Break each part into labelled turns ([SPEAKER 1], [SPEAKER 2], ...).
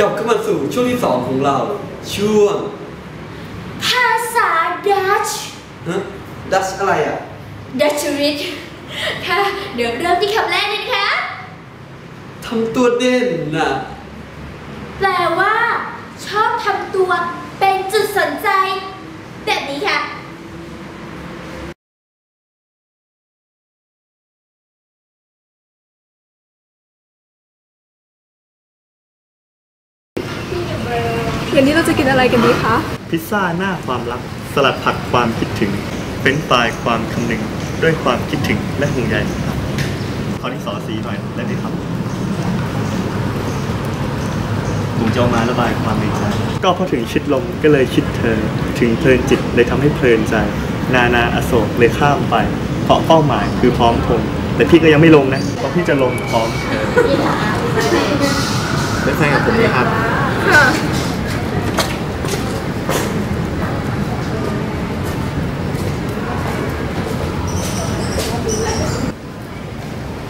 [SPEAKER 1] กลับเข้ามาสู่ช่วงที่สองของเรา ช่วง
[SPEAKER 2] ภาษาดัช
[SPEAKER 1] ฮะดัชอะไรอะ
[SPEAKER 2] ดัชริตค่ะ เดี๋ยวเริ่มที่คำแรกเลยนะคะ
[SPEAKER 1] ทำตัวเด่นน่ะ
[SPEAKER 2] แปลว่า ชอบทำตัวเป็นจุดสนใจ แบบนี้ค่ะ
[SPEAKER 3] เย็นนี้เราจะกินอะไรกันดีคะ
[SPEAKER 4] พิซซ่าหน้าความรัก สลัดผักความคิดถึง เป็นปลายความคำนึง ด้วยความคิดถึงและห่วงใยครับขอที่สอสีหน่อยได้ไหมครับผมจะเอามาระบายความในใจ ก็พอถึงชิดลมก็เลยคิดเธอ ถึงเพลินจิตเลยทำให้เพลินใจ นานาอโศกเลยข้ามไป เพราะเป้าหมายคือพร้อมทงแต่พี่ก็ยังไม่ลงนะ เพราะพี่จะลงพร้อมเธอเป็นแฟนกับผมไหมครับ
[SPEAKER 3] ค่ะ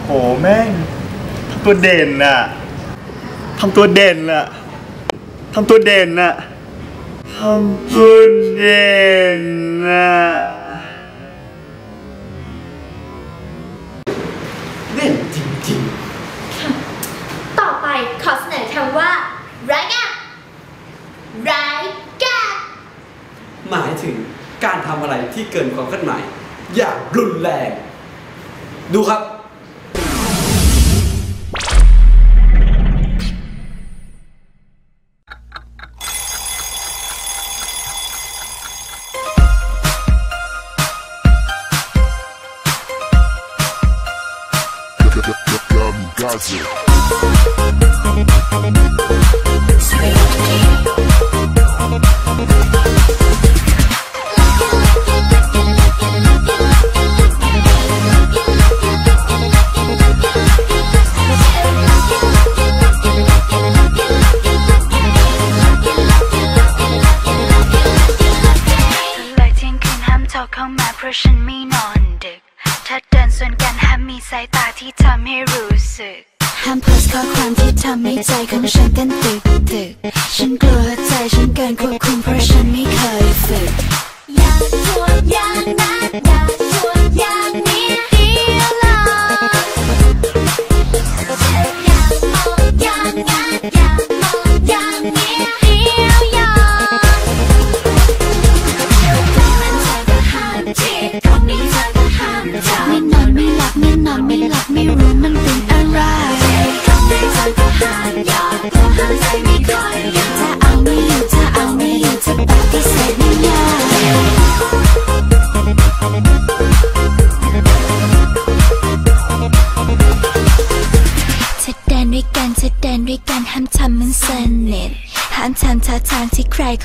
[SPEAKER 4] โห แม่งทำตัวเด่นน่ะทำตัวเด่นน่ะทำตัวเด่นน่ะทำตัวเด่นน่ะ
[SPEAKER 1] เด่นจริง
[SPEAKER 2] ต่อไปขอเสนอคำว่าไรายกาไรายกา
[SPEAKER 1] ๆหมายถึงการทำอะไรที่เกินความคาดหมาย อย่างรุนแรง ดูครับ
[SPEAKER 5] เกินควบคุมเพราะฉันไม่เคยฝึก
[SPEAKER 2] อย่าชวนอย่างนั้นอย่าชวนอย่างนี้เดียวหรอกอย่ามองอย่างนั้นอย่ามองอย่างนี้เดียวยอกมันเธอก็ห้ามจีบตรงนี้เธอก็ห้ามใจ
[SPEAKER 5] ไม่นอนไม่หลับไม่นอนไม่หลับไม่รู้มันเป็นอะไร
[SPEAKER 2] ตรงนี้เธอก็ห้าม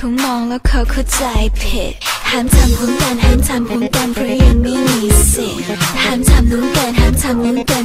[SPEAKER 5] งมองแล้วเขาเข้าใจผิดห้ามทำพร้อมกันห้ามทำพร้อมกันเพราะยังไม่มีสิทธิ์ห้ามทำนู้นกันห้ามทำนู้นกัน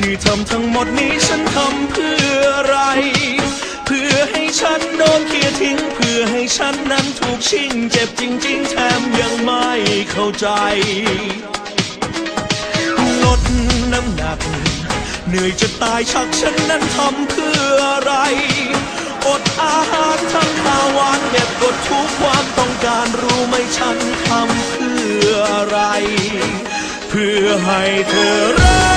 [SPEAKER 2] ที่
[SPEAKER 6] ทำทั้งหมดนี้ฉันทำเพื่ออะไร เพื่อให้ฉันโดนเกลียทิ้ง เพื่อให้ฉันนั้นถูกชิงเจ็บจริง ๆ แถมยังไม่เข้าใจลดน้ำหนัก เหนื่อยจะตายชักฉันนั้นทำเพื่ออะไรอดอาหารทั้งข้าวหวานเก็บกดทุกความต้องการรู้ไหมฉันทำเพื่ออะไร เพื่อให้เธอรัก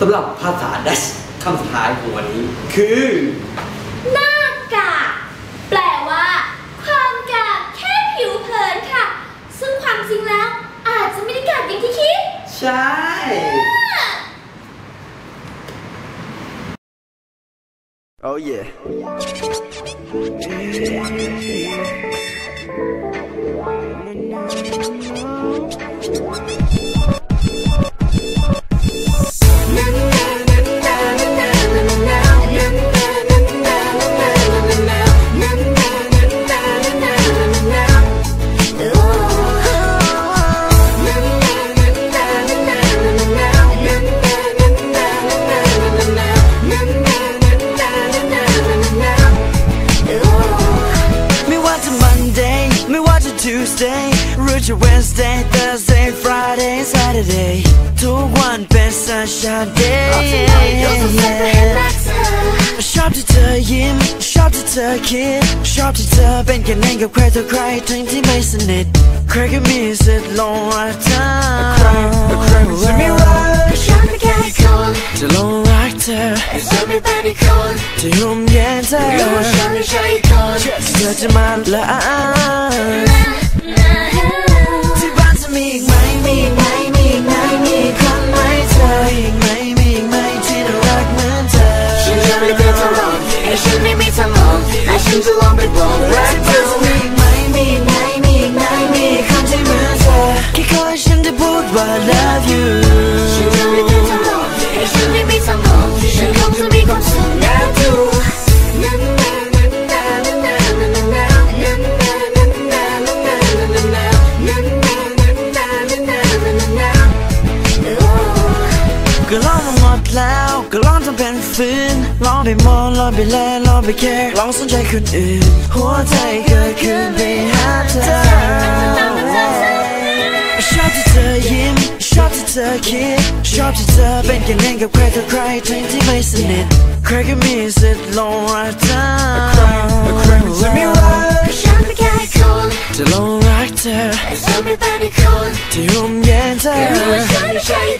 [SPEAKER 6] สำหรับ
[SPEAKER 1] ภาษาดัชคำสุดท้ายของวันนี้ คือ
[SPEAKER 2] หน้ากากแปลว่า ความกากแค่ผิวเผินค่ะ ซึ่งความจริงแล้ว อาจจะไม่ได้กากอย่างที่คิด
[SPEAKER 1] ใช่
[SPEAKER 7] Oh yeah. Tuesday เธอคิดชอบที่เธอเป็นกันเองกับใครต่อใครทั้งที่ไม่สนิทใครก็มีสิทธิ์หลงรักเธอใครใครจะไม่รัก
[SPEAKER 8] ฉันไม่แค่คน
[SPEAKER 7] จะหลงรักเธอ
[SPEAKER 8] ฉันไม่เป็นอีกคน
[SPEAKER 7] จะยุ่มแย่เธอ
[SPEAKER 8] รู้ว่าฉันไม่ใช่อีกคน
[SPEAKER 7] เธอจะมาละที่บ้านจะมีอีกไหมมีอีกไหมมีอีกไหมมี
[SPEAKER 8] แล้
[SPEAKER 7] วก็ลองทำเป็นฝืนลองไปมองลองไปแลลองไปแคร์ลองสนใจคนอื่น หัวใจเกิดขึ้นไปหาเธอชอบที่เธอยิ้มชอบที่เธอคิดชอบที่เธอเป็นกันเองกับใครเธอใครทั้งที่ไม่สนิทใครก็มีสิทธิ์ลงรักเธอใครไม่รัก
[SPEAKER 2] ฉันไม่แค่คน
[SPEAKER 7] จะลงรักเธอ
[SPEAKER 2] Everybody คน
[SPEAKER 7] ที่ห่มเย็นเธอ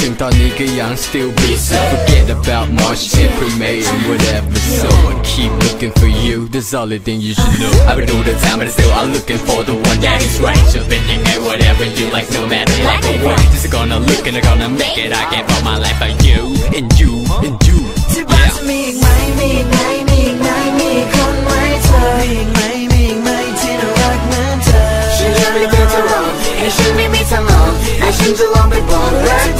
[SPEAKER 9] 听到你个 still be Forget about March, April, May and whatever. So I keep looking for you, that's all the thing you should know. I've been all the time and still I'm looking for the one that is right. Jumping in at whatever you like, no matter like or what? Just gonna look and I'm gonna make it. I can't put my life by you and you and you.
[SPEAKER 7] Yeah ฉันไม่มีทา
[SPEAKER 2] งออก
[SPEAKER 7] และ
[SPEAKER 2] ฉันจะลองไปบอกรัก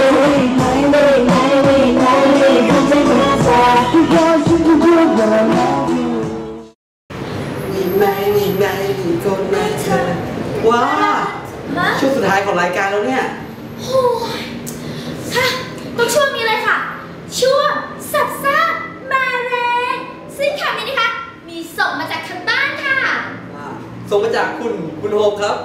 [SPEAKER 1] ส่ง
[SPEAKER 2] มาจากคุ
[SPEAKER 1] ณคุณโฮมครับ